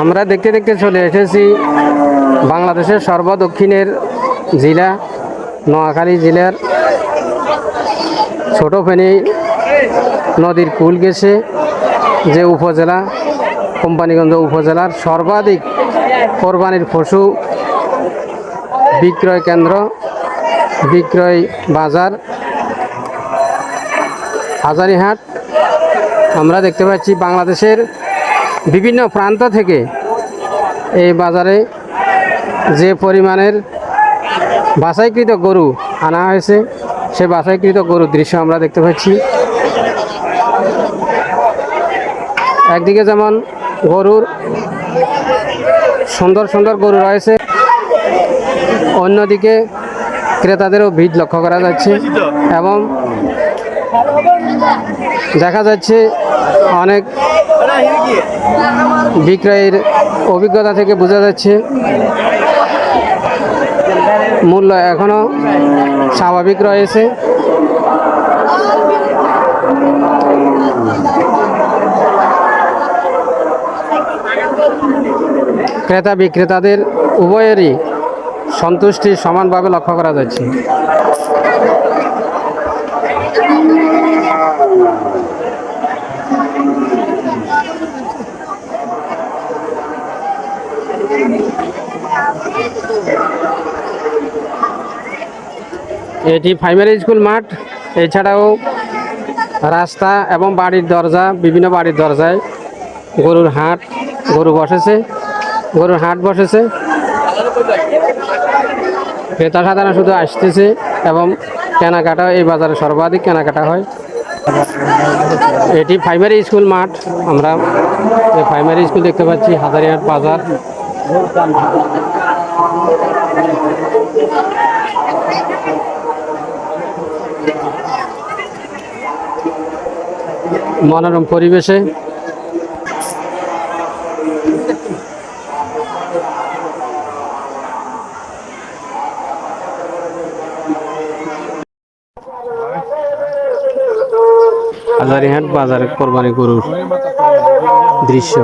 আমরা দেখতে দেখতে চলে এসেছি বাংলাদেশের সর্বদক্ষিণের জেলা, নোয়াখালী জেলার ছোট ফেনী নদীর কুল গেছে যে উপজেলা, কোম্পানিগঞ্জ উপজেলার সর্বাধিক কোরবানির পশু বিক্রয় কেন্দ্র, বিক্রয় বাজার, হাজারিহাট। আমরা দেখতে পাচ্ছি বাংলাদেশের বিভিন্ন প্রান্ত থেকে এই বাজারে যে পরিমাণের বাছাইকৃত গরু আনা হয়েছে, সে বাছাইকৃত গরুর দৃশ্য আমরা দেখতে পাচ্ছি। একদিকে যেমন গরুর সুন্দর সুন্দর গরু রয়েছে, অন্যদিকে ক্রেতাদেরও ভিড় লক্ষ্য করা যাচ্ছে এবং দেখা যাচ্ছে অনেক বিক্রয়ের অভিজ্ঞতা থেকে বোঝা যাচ্ছে মূল্য এখনও স্বাভাবিক রয়েছে। ক্রেতা বিক্রেতাদের উভয়েরই সন্তুষ্টি সমানভাবে লক্ষ্য করা যাচ্ছে। এটি প্রাইমারি স্কুল মাঠ। এছাড়াও রাস্তা এবং বাড়ির দরজা, বিভিন্ন বাড়ির দরজায় গরুর হাট, গরু বসেছে, গরুর হাট বসেছে। ক্রেতা সাধারণ শুধু আসতেছে এবং কেনাকাটা এই বাজারে সর্বাধিক কেনাকাটা হয়। এটি প্রাইমারি স্কুল মাঠ। আমরা প্রাইমারি স্কুল দেখতে পাচ্ছি হাজারিহাট বাজার। মনোরম পরিবেশে। হাজারিহাট বাজারে কোরবানি গরুর দৃশ্য।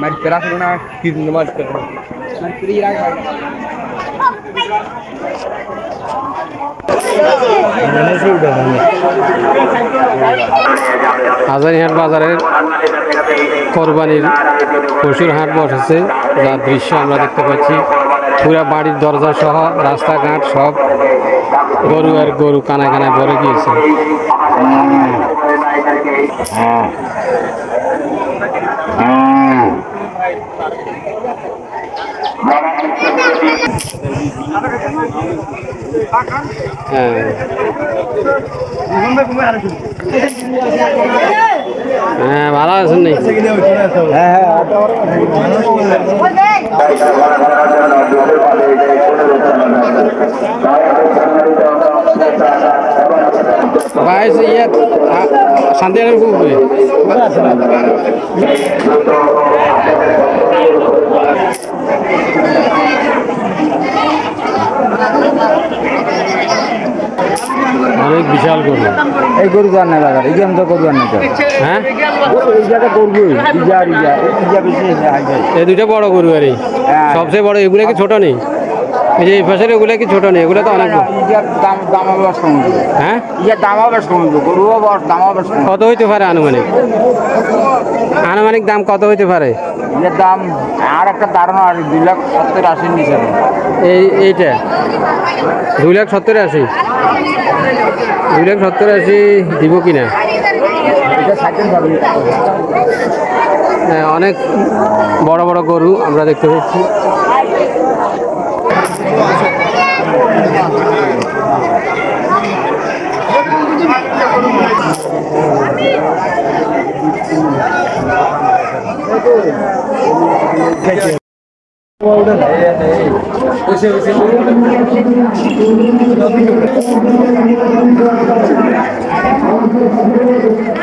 మరి పెరాకున్నా తీరు నమాజ్ మరి తిరిగి రాక হাজারিহাট বাজারের কোরবানির পশুর হাট বসেছে যার দৃশ্য আমরা দেখতে পাচ্ছি পুরা বাড়ির দরজা সহ রাস্তাঘাট সব গরু আর গরু কানায় কানায় ভরে গিয়েছে। হ্যাঁ। হ্যাঁ ভালো আছেন নি ভাই শান্তি শান্তিনগর খুবই অনেক বিশাল গরু। এই গরু তো আর এই তো গরু আর তো হ্যাঁ? এই জায়গা করব ইজা আর ইজা ইজা বেশি এই দুইটা বড় গরু আর হ্যাঁ। সবচেয়ে বড় এগুলো কি ছোট নেই? এই যে এই পাশের এগুলো কি ছোট নেই? এগুলো তো অনেক বড়। দাম দাম আবার সমুদ্র হ্যাঁ? ইজার দাম সমুদ্র আবার সমুদ্র কত হইতে পারে আনুমানিক? আনুমানিক দাম কত হইতে পারে? ইজার দাম আর একটা ধারণা আর দুই লাখ সত্তর আশির নিচে। এই এইটা? দুই লাখ সত্তর আশি? দুই লাখ সত্তর আশি দিব কি না এটা সাইকেল পাবি। হ্যাঁ, অনেক বড় বড় গরু আমরা দেখতে পাচ্ছি।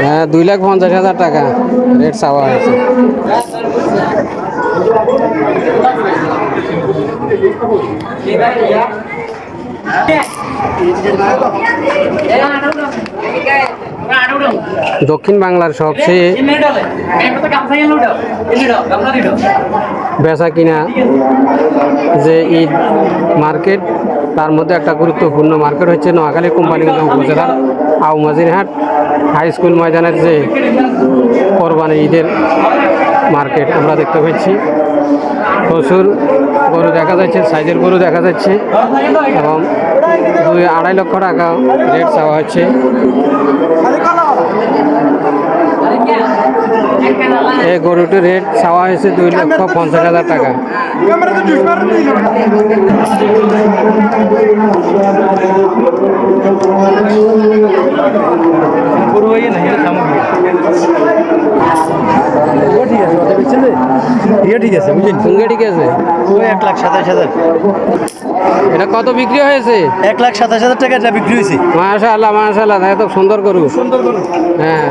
হ্যাঁ দুই লাখ পঞ্চাশ হাজার টাকা। রেট চাওয়া হয়েছে। দক্ষিণ বাংলার সবচেয়ে বেচা কিনা যে ঈদ মার্কেট, তার মধ্যে একটা গুরুত্বপূর্ণ মার্কেট হচ্ছে নোয়াখালী কোম্পানিগঞ্জ উপজেলার আউমাজিরহাট হাই স্কুল ময়দানের যে কোরবানি ঈদের মার্কেট আমরা দেখতে পাচ্ছি প্রচুর গরু দেখা যাচ্ছে, সাইজের গরু দেখা যাচ্ছে এবং দুই আড়াই লক্ষ টাকা রেট চাওয়া হচ্ছে। এই গরুটির রেট চাওয়া হয়েছে দুই লক্ষ পঞ্চাশ হাজার টাকা। ইয়ে ঠিক আছে বুঝলেন সঙ্গে ঠিক আছে এক লাখ সাতাশ হাজার। এটা কত বিক্রি হয়েছে? এক লাখ সাতাশ হাজার টাকা এটা বিক্রি হয়েছে। মাশা আল্লাহ মাশা আল্লাহ এত সুন্দর গরু। হ্যাঁ।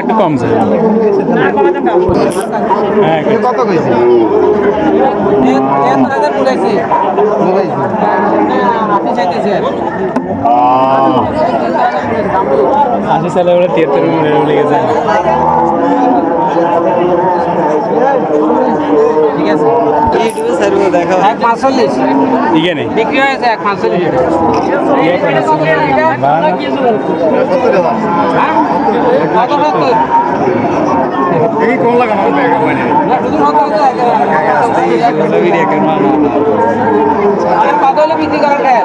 একটু কম স্যার। হ্যাঁ কত কইছে? আশি সালে ওরা তিয়াত্তর লেগেছে। ঠিক আছে এক পাঁচচল্লিশ এখানে বিক্রি হয়েছে এক পাঁচচল্লিশ? এই কোন লাগানো হবে না, শুধু সত্তর তো একেবারে। আর কত হলে বিক্রি করেন হ্যাঁ?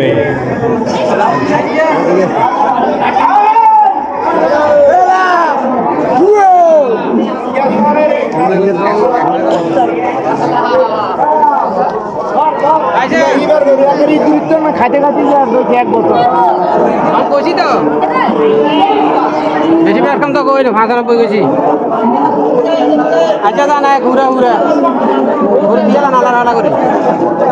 খাইতে খাইতে এক বছর আমি কইছি তো বেশি বেশ কম তো কইল পাঁচানব্বই কইছি আচ্ছা তা না ঘুরা ঘুরা। ঘুরে দিয়ে নালা নালা করে।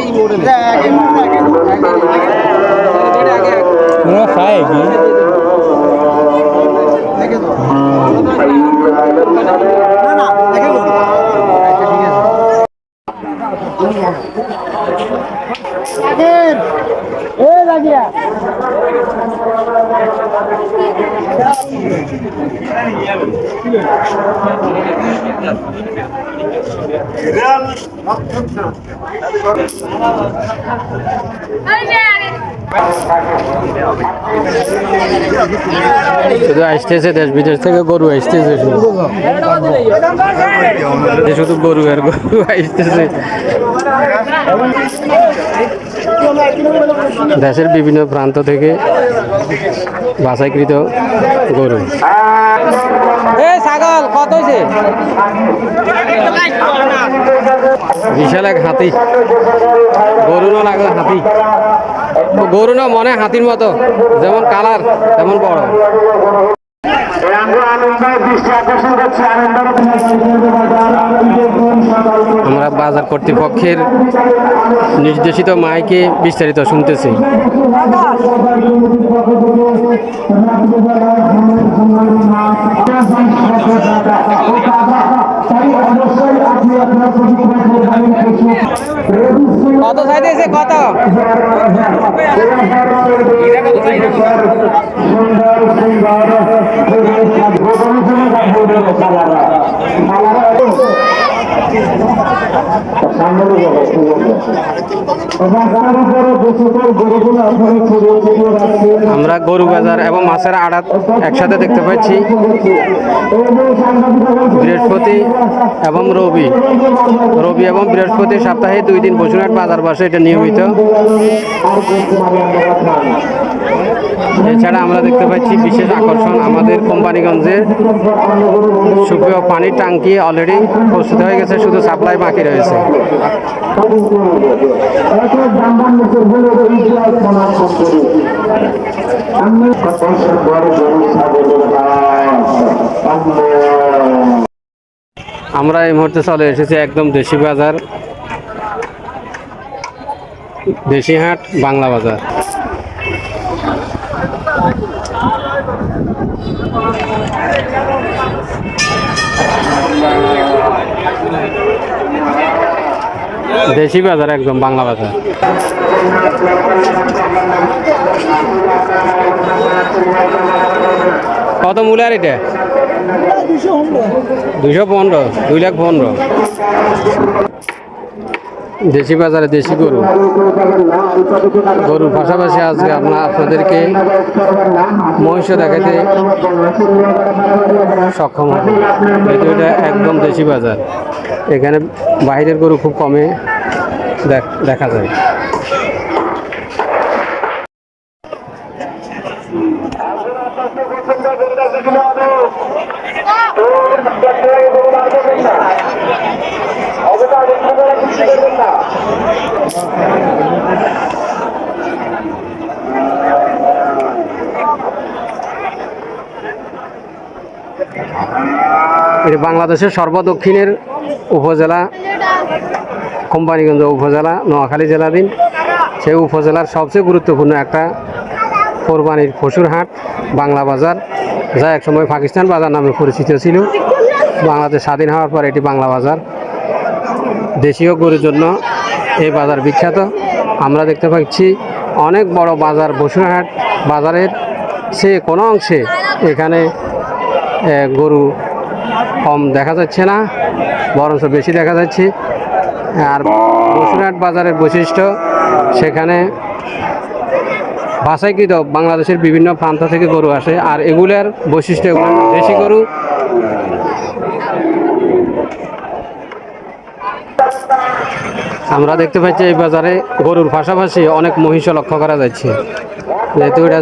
এই মোড়ে ওরা খায় কি Again! Hey! আগে শুধু আসতেছে দেশ বিদেশ থেকে গরু আসতেছে শুধু। শুধু গরু আর গরু আসতেছে। দেশের বিভিন্ন প্রান্ত থেকে বাছাইকৃত গরু। ছাগল কত হয়েছে বিশাল এক হাতি। গরু লাগল হাতি। গরু না মনে হাতির মতো। যেমন কালার তেমন বড়। আমরা বাজার কর্তৃপক্ষের নির্দেশিত মাইকে বিস্তারিত শুনতেছি। কত চাইতেছে কত? আমরা গরু বাজার এবং মাছের আড়াত একসাথে দেখতে পাচ্ছি। বৃহস্পতি এবং রবি। রবি এবং বৃহস্পতি সপ্তাহে দুই দিন বসুরহাট বাজার বসে এটা নিয়মিত। এছাড়া আমরা দেখতে পাচ্ছি বিশেষ আকর্ষণ আমাদের কোম্পানিগঞ্জের সুপেয় পানির ট্যাঙ্কি অলরেডি প্রস্তুত হয়ে গেছে, শুধু সাপ্লাই বাকি রয়েছে। আমরা এই মুহূর্তে চলে এসেছি একদম দেশি বাজার, দেশি হাট, বাংলা বাজার। দেশি বাজার একদম বাংলা বাজার। কত মূল্য আর এটা? দুইশো পনেরো, দুই লাখ পনেরো। দেশি বাজারে দেশি গরু। গরুর পাশাপাশি আজকে আপনার আপনাদেরকে মহিষ দেখাতে সক্ষম হবে। এটা একদম দেশি বাজার। এখানে বাইরের গরু খুব কমে দেখ- যায় এটি বাংলাদেশের সর্বদক্ষিণের উপজেলা কোম্পানিগঞ্জ উপজেলা, নোয়াখালী জেলাধীন। সেই উপজেলার সবচেয়ে গুরুত্বপূর্ণ একটা কোরবানির পশুর হাট, বাংলা বাজার, যা একসময় পাকিস্তান বাজার নামে পরিচিত ছিল। বাংলাদেশ স্বাধীন হওয়ার পর এটি বাংলা বাজার। দেশীয় গরুর জন্য এই বাজার বিখ্যাত। আমরা দেখতে পাচ্ছি অনেক বড় বাজার বসুরহাট বাজারের সে কোনো অংশে এখানে গরু কম দেখা যাচ্ছে না, বরঞ্চ বেশি দেখা যাচ্ছে। আর বসুরহাট বাজারের বৈশিষ্ট্য, সেখানে বাছাইকৃত বাংলাদেশের বিভিন্ন প্রান্ত থেকে গরু আসে, আর এগুলার বৈশিষ্ট্য এগুলো দেশি গরু। আমরা দেখতে পাচ্ছি এই বাজারে গরুর পাশাপাশি অনেক মহিষও লক্ষ্য করা যাচ্ছে। যেহেতু এটা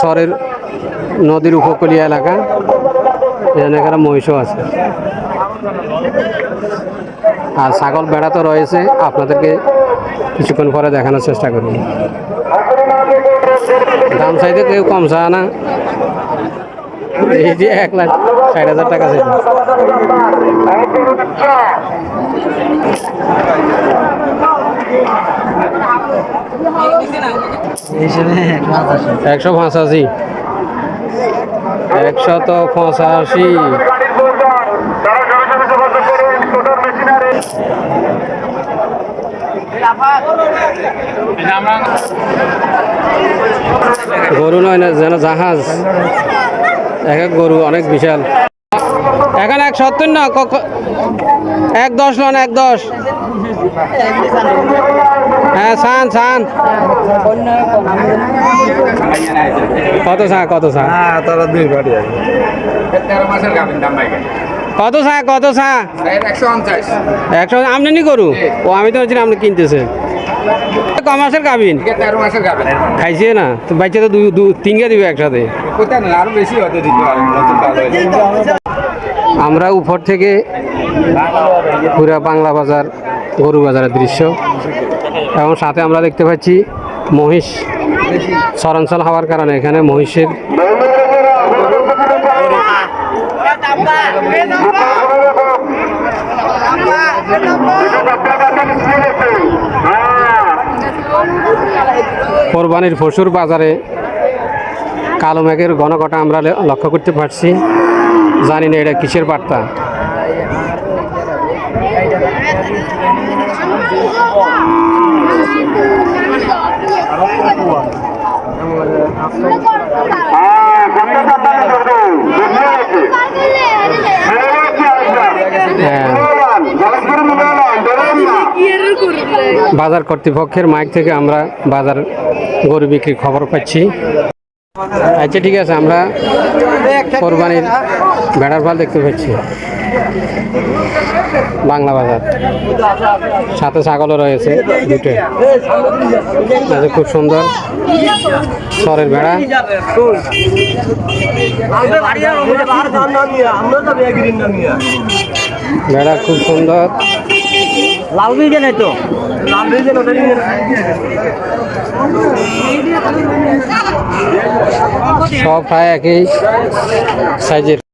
শহরের নদীর উপকূলীয় এলাকা এখানে এখানে মহিষও আছে। আর ছাগল বেড়া তো রয়েছে আপনাদেরকে কিছুক্ষণ পরে দেখানোর চেষ্টা করব। দাম চাইতে কেউ কম চায় না। এই যে এক লাখ ষাট হাজার টাকা চাইছে। একশো পঁচাশি। একশত পঁচাশি। গরু নয় না, যেন জাহাজ। এক এক গরু, অনেক বিশাল। এখানে এক সত্তর না এক দশ নন এক দশ। হ্যাঁ সান সান কত সা কত সা হ্যাঁ তারা দুই বাড়ি কত সা কত সা একশো একশো আমদানি গরু ও আমি তো ভাবছিলাম আপনি কিনতেছে ক মাসের গাবিন খাইছে না? তো বাচ্চা তো দুই দু তিনকে দিবে একসাথে। আরও বেশি হতে। আমরা উপর থেকে পুরা বাংলা বাজার গরু বাজারের দৃশ্য। এবং সাথে আমরা দেখতে পাচ্ছি মহিষ চরাঞ্চল হওয়ার কারণে এখানে মহিষের কোরবানির পশুর বাজারে কালো মেঘের ঘনঘটা আমরা লক্ষ্য করতে পারছি। জানি না এটা কিসের বার্তা হ্যাঁ বাজার কর্তৃপক্ষের মাইক থেকে আমরা বাজার গরু বিক্রির খবর পাচ্ছি। আচ্ছা ঠিক আছে, আমরা কোরবানির ভেড়ার পাল দেখতে পাচ্ছি। বাংলা বাজার। সাথে ছাগলও রয়েছে দুটো। খুব সুন্দর সরের ভেড়া ভেড়া খুব সুন্দর। লাল বিজে নাই তো? লাল বিজে সব প্রায় একই সাইজের।